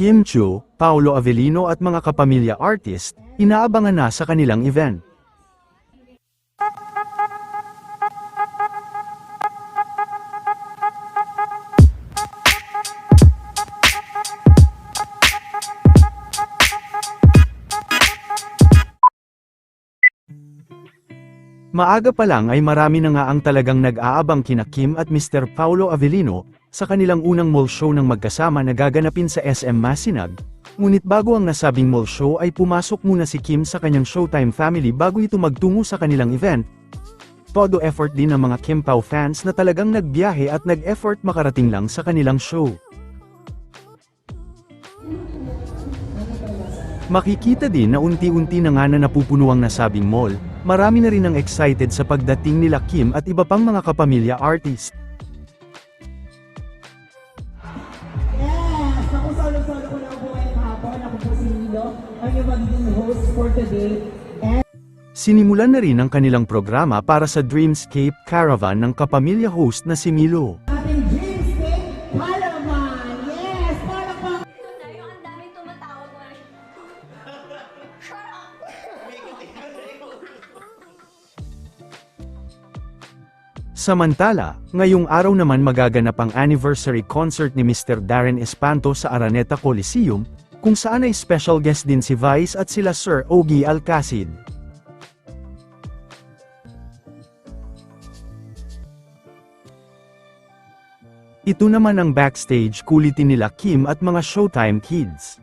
Kim Chu, Paolo Avellino at mga kapamilya artist, inaabangan na sa kanilang event. Maaga pa lang ay marami na nga ang talagang nag-aabang kina Kim at Mr. Paulo Avellino, sa kanilang unang mall show ng magkasama na gaganapin sa SM Masinag. Ngunit bago ang nasabing mall show ay pumasok muna si Kim sa kanyang Showtime family bago ito magtungo sa kanilang event. Todo effort din ng mga Kim Pao fans na talagang nagbiyahe at nag-effort makarating lang sa kanilang show. Makikita din na unti-unti na nga na napupuno ang nasabing mall, marami na rin ang excited sa pagdating nila Kim at iba pang mga kapamilya artist. Magiging host for today. And Sinimulan na rin ang kanilang programa para sa Dreamscape Caravan ng kapamilya host na si Milo. ating Dreamscape Palaman! Yes! Para pa! tayo, ang daming tumatawag Shut up! Samantala, ngayong araw naman magaganap ang anniversary concert ni Mr. Darren Espanto sa Araneta Coliseum, kung saan ay special guest din si Vice at sila Sir Ogie Alcacid. Ito naman ang backstage kulitin nila Kim at mga Showtime kids.